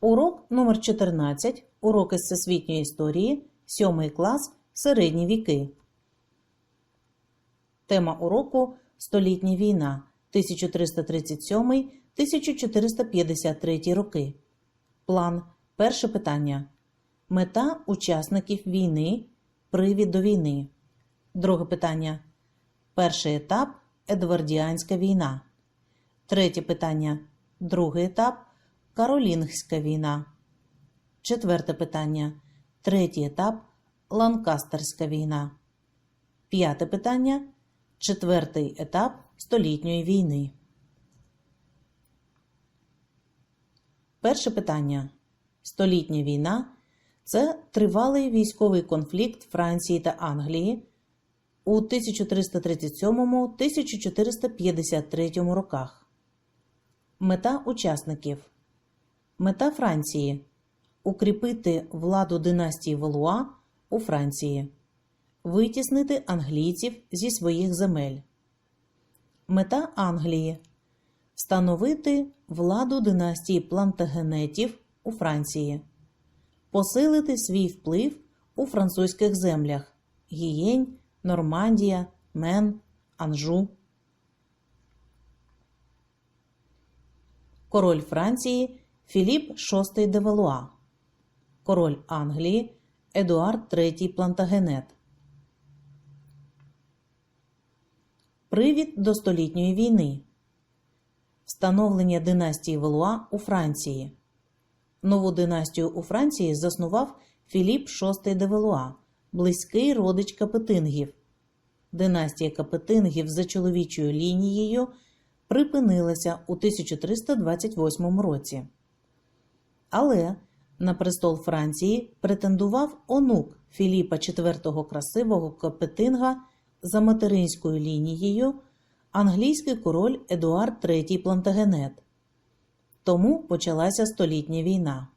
Урок номер 14. Уроки з всесвітньої історії. 7 клас. Середні віки. Тема уроку Столітня війна 1337-1453 роки. План. Перше питання. Мета учасників війни. Привід до війни. Друге питання. Перший етап Едвардіанська війна. Третє питання. Другий етап Каролінгська війна. Четверте питання. Третій етап Ланкастерська війна. П'яте питання. Четвертий етап Столітньої війни. Перше питання. Столітня війна це тривалий військовий конфлікт Франції та Англії у 1337-1453 роках. Мета учасників. Мета Франції укріпити владу династії Валуа у Франції, витіснити англійців зі своїх земель. Мета Англії встановити владу династії плантагенетів у Франції, посилити свій вплив у французьких землях Гієнь, Нормандія, Мен, Анжу. Король Франції Філіп VI де Валуа, Король Англії Едуард III Плантагенет. Привід до столітньої війни. Встановлення династії Валуа у Франції. Нову династію у Франції заснував Філіп VI де Валуа, близький родич Капетингів. Династія Капетингів за чоловічою лінією припинилася у 1328 році. Але на престол Франції претендував онук Філіпа IV Красивого Капетинга за материнською лінією англійський король Едуард III Плантагенет. Тому почалася столітня війна.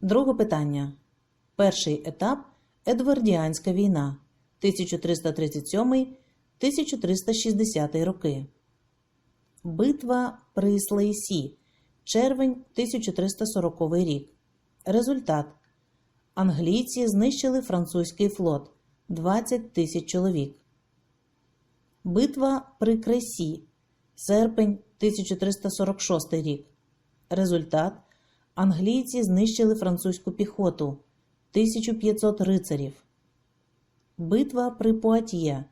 Друге питання. Перший етап Едвардіанська війна 1337-1360 роки. Битва при Слейсі. Червень 1340 рік. Результат. Англійці знищили французький флот 20 тисяч чоловік. Битва при Кресі. Серпень 1346 рік. Результат. Англійці знищили французьку піхоту 1500 рицарів. Битва при Пуатьє.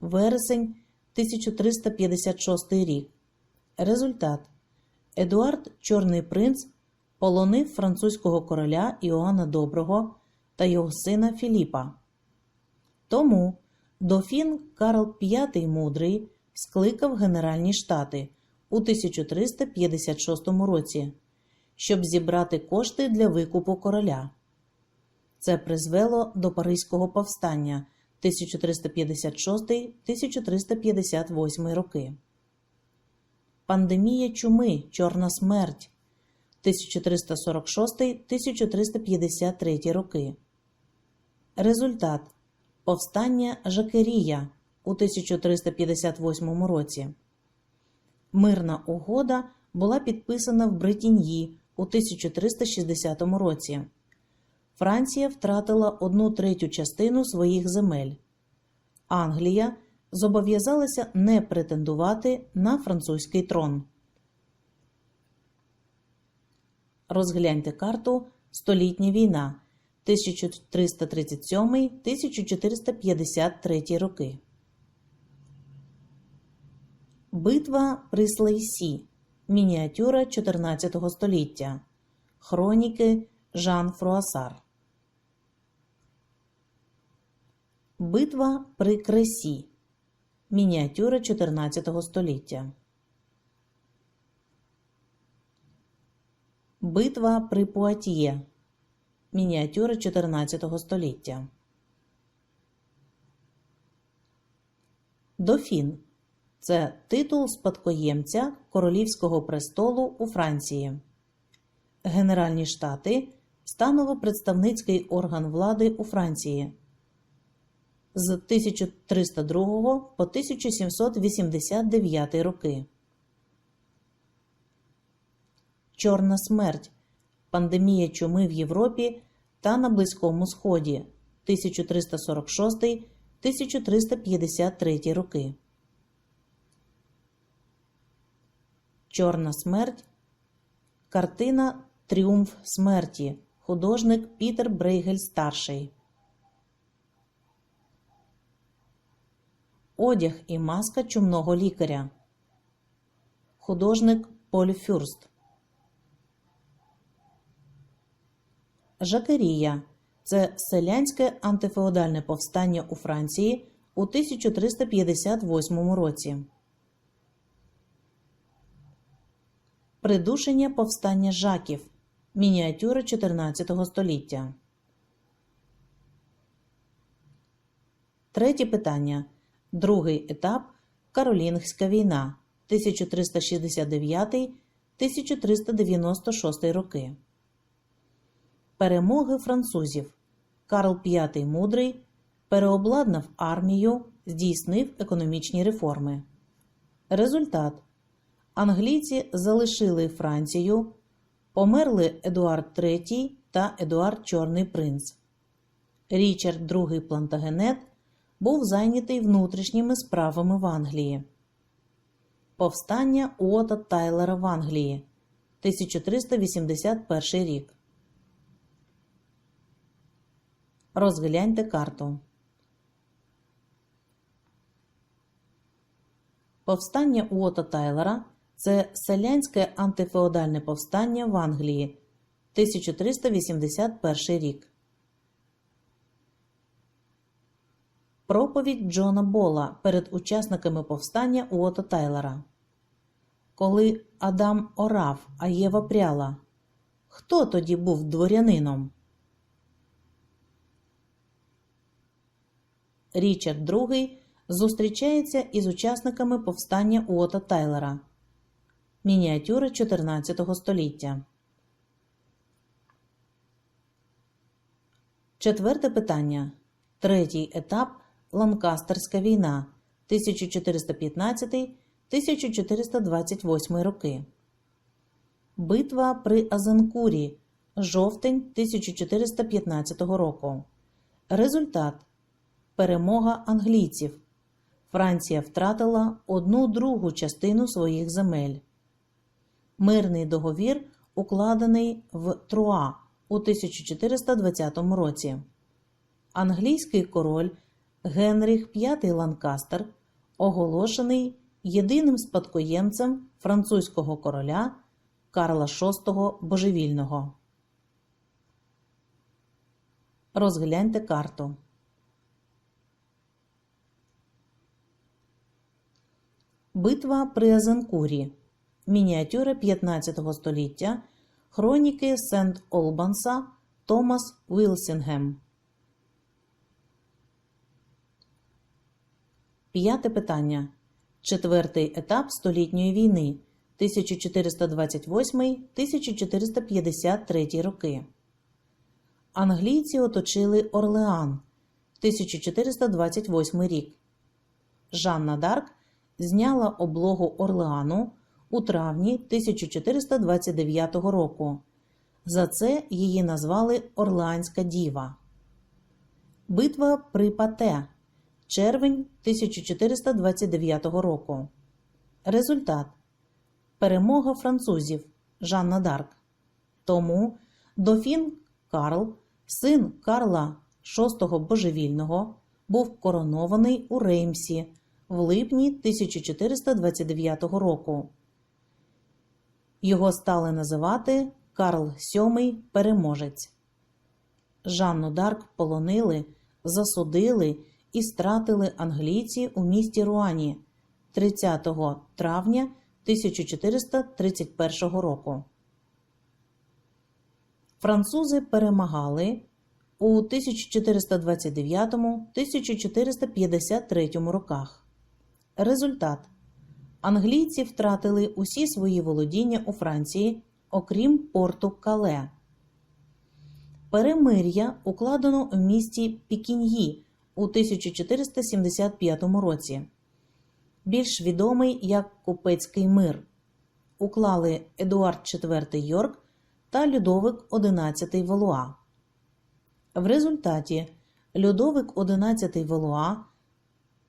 Вересень 1356 рік. Результат. Едуард Чорний принц полонив французького короля Іоанна Доброго та його сина Філіпа. Тому дофін Карл V Мудрий скликав Генеральні штати у 1356 році, щоб зібрати кошти для викупу короля. Це призвело до Паризького повстання 1356-1358 роки. Пандемія чуми Чорна смерть 1346-1353 роки. Результат Повстання Жакерія у 1358 році. Мирна угода була підписана в Бритіньї у 1360 році. Франція втратила одну третю частину своїх земель. Англія зобов'язалася не претендувати на французький трон. Розгляньте карту Столітня війна 1337-1453 роки. Битва при Слейсі. Мініатюра 14 століття. Хроніки Жан Фруасар. Битва при Кресі. Мініатюра 14 століття. Битва при Пуатьє. Мініатюра 14 століття. Дофін це титул спадкоємця королівського престолу у Франції. Генеральні штати станово-представницький орган влади у Франції з 1302 по 1789 роки. Чорна смерть. Пандемія чуми в Європі та на Близькому Сході 1346-1353 роки. Чорна смерть. Картина Тріумф смерті. Художник Пітер Брейгель старший. Одяг і маска чумного лікаря. Художник Поль Фюрст. Жакерія це селянське антифеодальне повстання у Франції у 1358 році. Придушення повстання жаків. Мініатюри 14 століття. Третє питання. Другий етап Каролінгська війна 1369-1396 роки. Перемоги французів. Карл V Мудрий переобладнав армію, здійснив економічні реформи. Результат. Англійці залишили Францію, померли Едуард III та Едуард Чорний Принц. Річард II Плантагенет був зайнятий внутрішніми справами в Англії. Повстання Уота Тайлера в Англії 1381 рік. Розгляньте карту. Повстання Уота Тайлера це селянське антифеодальне повстання в Англії 1381 рік. Проповідь Джона Бола перед учасниками повстання Уота Тайлера. Коли Адам орав, а Єва пряла, хто тоді був дворянином? Річард II зустрічається із учасниками повстання Уота Тайлера. Мініатюри 14 століття. Четверте питання. Третій етап Ланкастерська війна 1415-1428 роки. Битва при Азенкурі. Жовтень 1415 року. Результат. Перемога англійців. Франція втратила одну другу частину своїх земель. Мирний договір укладений в Труа у 1420 році. Англійський король Генріх V Ланкастер оголошений єдиним спадкоємцем французького короля Карла VI Божевільного. Розгляньте карту. Битва при Азенкурі. Мініатюри 15 століття. Хроніки Сент Олбанса Томас Вілсінгем. П'яте питання. Четвертий етап столітньої війни 1428-1453 роки. Англійці оточили Орлеан 1428 рік. Жанна Дарк зняла облогу Орлеану у травні 1429 року. За це її назвали Орлеанська діва. Битва при Пате. Червень 1429 року. Результат Перемога французів Жанна Дарк. Тому дофін Карл, син Карла VI Божевільного, був коронований у Реймсі в липні 1429 року. Його стали називати Карл VII Переможець. Жанну Дарк полонили, засудили і стратили англійці у місті Руані 30 травня 1431 року. Французи перемагали у 1429-1453 роках. Результат англійці втратили усі свої володіння у Франції, окрім порту Кале. Перемир'я укладено в місті Пікіньї у 1475 році, більш відомий як Купецький мир. уклали Едуард IV Йорк та Людовик XI Валуа. В результаті Людовик XI Валуа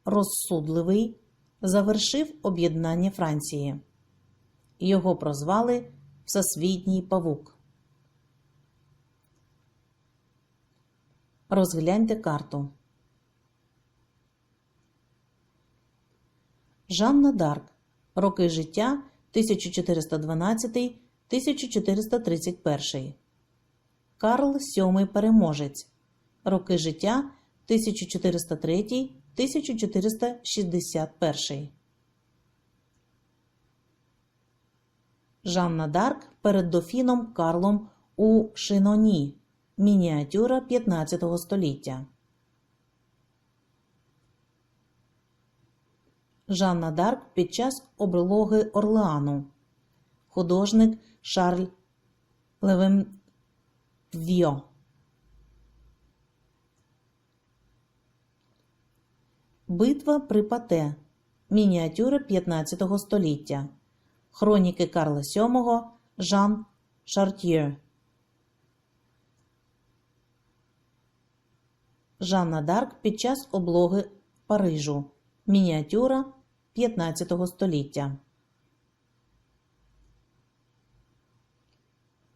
розсудливий завершив об'єднання Франції. Його прозвали Всесвітній павук. Розгляньте карту. Жанна Дарк. Роки життя 1412-1431. Карл VII Переможець. Роки життя 1403-1461. Жанна Дарк перед дофіном Карлом у Шиноні. Мініатюра 15 століття. Жанна Дарк під час облоги Орлеану. Художник Шарль Левенвьо. Битва при Пате. Мініатюра 15 століття. Хроніки Карла VII. Жан Шартьє. Жанна Дарк під час облоги Парижу. Мініатюра 15 століття.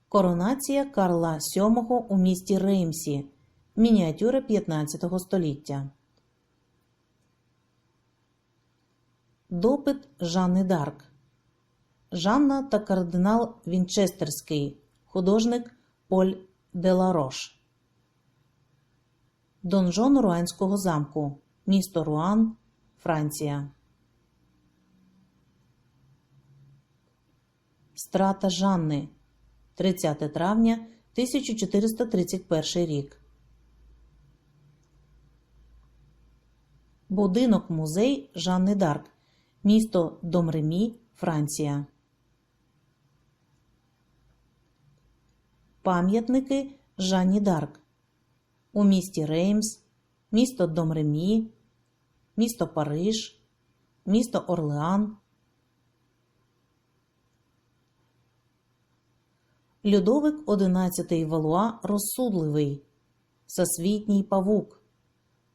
Коронація Карла VII у місті Реймсі. Мініатюра 15 століття. Допит Жанни Дарк. Жанна та кардинал Вінчестерський. Художник Поль Деларош. Донжон Руанського замку. Місто Руан, Франція. Страта Жанни. 30 травня 1431 рік. Будинок музей Жанни Дарк. Місто Домремі, Франція. Пам'ятники Жанні Дарк. У місті Реймс, місто Домремі, місто Париж, місто Орлеан. Людовик XI Валуа розсудливий, Всесвітній павук,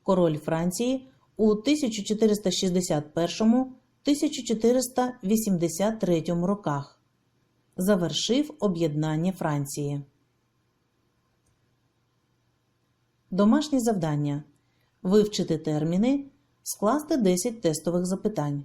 король Франції у 1461-1483 роках. Завершив об'єднання Франції. Домашнє завдання. Вивчити терміни, скласти 10 тестових запитань.